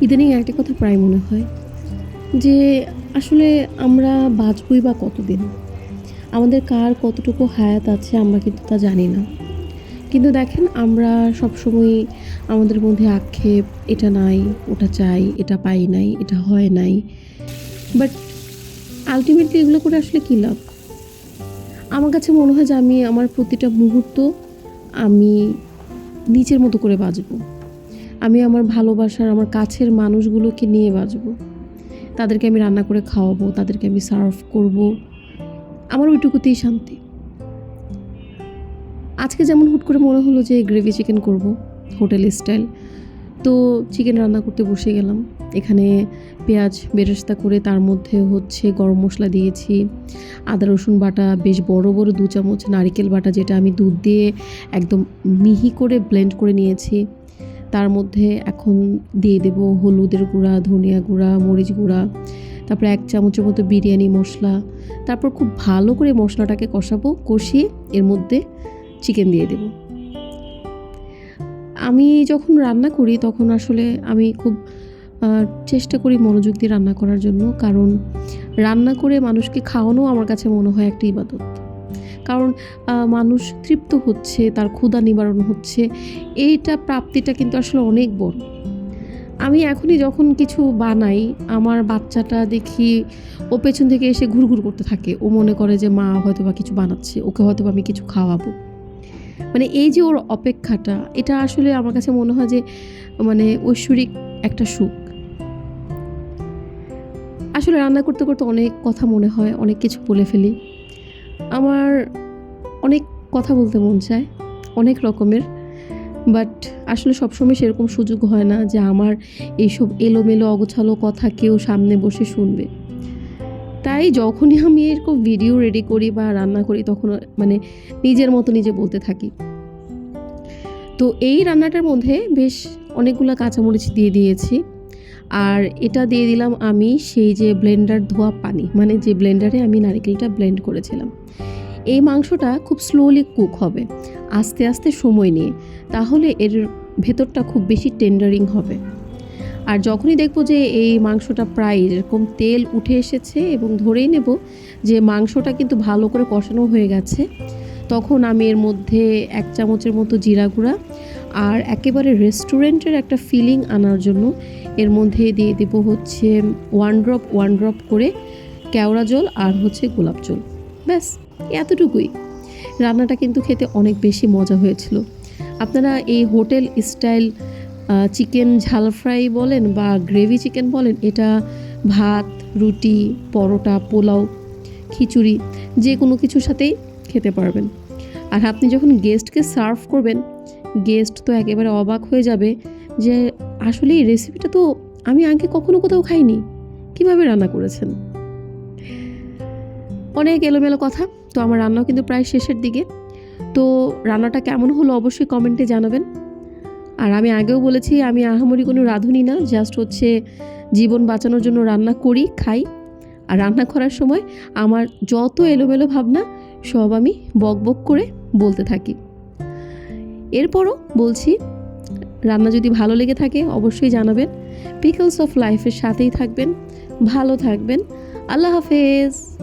ইদানিং একটা কথা প্রায় মনে হয় যে আসলে আমরা বাঁচবই বা কতদিন? আমাদের কার কতটুকু হায়াত আছে আমরা কিন্তু তা জানি না। কিন্তু দেখেন আমরা সবসময় আমাদের মধ্যে আক্ষেপ, এটা নাই, ওটা চাই, এটা পাই নাই, এটা হয় নাই। বাট আলটিমেটলি এগুলো করে আসলে কী লাভ? আমার কাছে মনে হয় যে আমি, আমার প্রতিটা মুহূর্ত আমি নিজের মতো করে বাঁচবো। আমি আমার ভালোবাসার, আমার কাছের মানুষগুলোকে নিয়ে বাঁচবো। তাদেরকে আমি রান্না করে খাওয়াবো, তাদেরকে আমি সার্ভ করব। আমার ওইটুকুতেই শান্তি। আজকে যেমন হুট করে মনে হলো যে গ্রেভি চিকেন করব হোটেল স্টাইল তো চিকেন রান্না করতে বসে গেলাম। এখানে পেঁয়াজ বেরেস্তা করে তার মধ্যে হচ্ছে গরম মশলা দিয়েছি। আদা, রসুন বাটা, বেশ বড় বড় দু চামচ, নারিকেল বাটা যেটা আমি দুধ দিয়ে একদম মিহি করে ব্লেন্ড করে নিয়েছি। তার মধ্যে এখন দিয়ে দেব হলুদের গুঁড়া, ধনিয়া গুঁড়া, মরিচ গুঁড়া, তারপরে এক চামচের মতো বিরিয়ানি মশলা, তারপর খুব ভালো করে মশলাটাকে কষাবো, কষিয়ে এর মধ্যে চিকেন দিয়ে দেব। আমি যখন রান্না করি তখন আসলে আমি খুব চেষ্টা করি মনোযোগ দিয়ে রান্না করার জন্য, কারণ রান্না করে মানুষকে খাওয়ানো আমার কাছে মনে হয় একটা ইবাদত। কারণ মানুষ তৃপ্ত হচ্ছে, তার ক্ষুধা নিবারণ হচ্ছে। এইটা প্রাপ্তিটা কিন্তু আসলে অনেক বড়। আমি এখনই যখন কিছু বানাই, আমার বাচ্চাটা দেখি ও পেছন থেকে এসে ঘুরঘুর করতে থাকে। ও মনে করে যে, মা হয়তো বা কিছু বানাচ্ছে, ওকে হয়তো বা আমি কিছু খাওয়াবো। মানে এই যে ওর অপেক্ষাটা, এটা আসলে আমার কাছে মনে হয় যে মানে ঐশ্বরিক একটা সুখ। আসলে রান্না করতে করতে অনেক কথা মনে হয়, অনেক কিছু বলে ফেলি। আমার অনেক কথা বলতে মন চায়, অনেক রকমের বাট আসলে সবসময় সেরকম সুযোগ হয় না যে আমার এইসব এলোমেলো, অগোছালো কথা কেউ সামনে বসে শুনবে। তাই যখনই আমি এরকম ভিডিও রেডি করি বা রান্না করি তখন মানে নিজের মতো নিজে বলতে থাকি। তো এই রান্নাটার মধ্যে বেশ অনেকগুলো কাঁচামরিচ দিয়ে দিয়েছি। আর এটা দিয়ে দিলাম আমি সেই যে ব্লেন্ডার ধোয়া পানি মানে যে ব্লেন্ডারে আমি নারকেলটা ব্লেন্ড করেছিলাম। এই মাংসটা খুব স্লোলি কুক হবে, আস্তে আস্তে সময় নিয়ে, তাহলে এর ভেতরটা খুব বেশি টেন্ডারিং হবে। আর যখনই দেখব যে এই মাংসটা প্রায় এরকম তেল উঠে এসেছে এবং ধরেই নেব যে মাংসটা কিন্তু ভালো করে কষানো হয়ে গেছে তখন আমি এর মধ্যে এক চামচের মতো জিরা গুঁড়া আর একেবারে রেস্টুরেন্টের একটা ফিলিং আনার জন্য এর মধ্যে দিয়ে দেব হচ্ছে ওয়ান ড্রপ ওয়ান ড্রপ করে কেওড়া জল আর হচ্ছে গোলাপ জল। ব্যাস, এতটুকুই। রান্নাটা কিন্তু খেতে অনেক বেশি মজা হয়েছিল। আপনারা এই হোটেল স্টাইল চিকেন ঝাল ফ্রাই বলেন বা গ্রেভি চিকেন বলেন, এটা ভাত, রুটি, পরোটা, পোলাও, খিচুড়ি, যে কোনো কিছুর সাথেই খেতে পারবেন। আর আপনি যখন গেস্টকে সার্ভ করবেন গেস্ট তো একেবারে অবাক হয়ে যাবে যে আসলে এই রেসিপিটা তো আমি আগে কখনো কোথাও খাইনি। কীভাবে রান্না করেছেন? অনেক এলোমেলো কথা। তো আমার রান্নাও কিন্তু প্রায় শেষের দিকে। তো রান্নাটা কেমন হলো অবশ্যই কমেন্টে জানাবেন। আর আমি আগেও বলেছি, আমি আহামরি কোনো রাঁধুনি না জাস্ট হচ্ছে জীবন বাঁচানোর জন্য রান্না করি, খাই। আর রান্না করার সময় আমার যত এলোমেলো ভাবনা সব আমি বক বক করে বলতে থাকি। এরপরও বলছি, রান্না যদি ভালো লেগে থাকে অবশ্যই জানাবেন। পিকলস অফ লাইফের সাথেই থাকবেন, ভালো থাকবেন। আল্লাহ হাফেজ।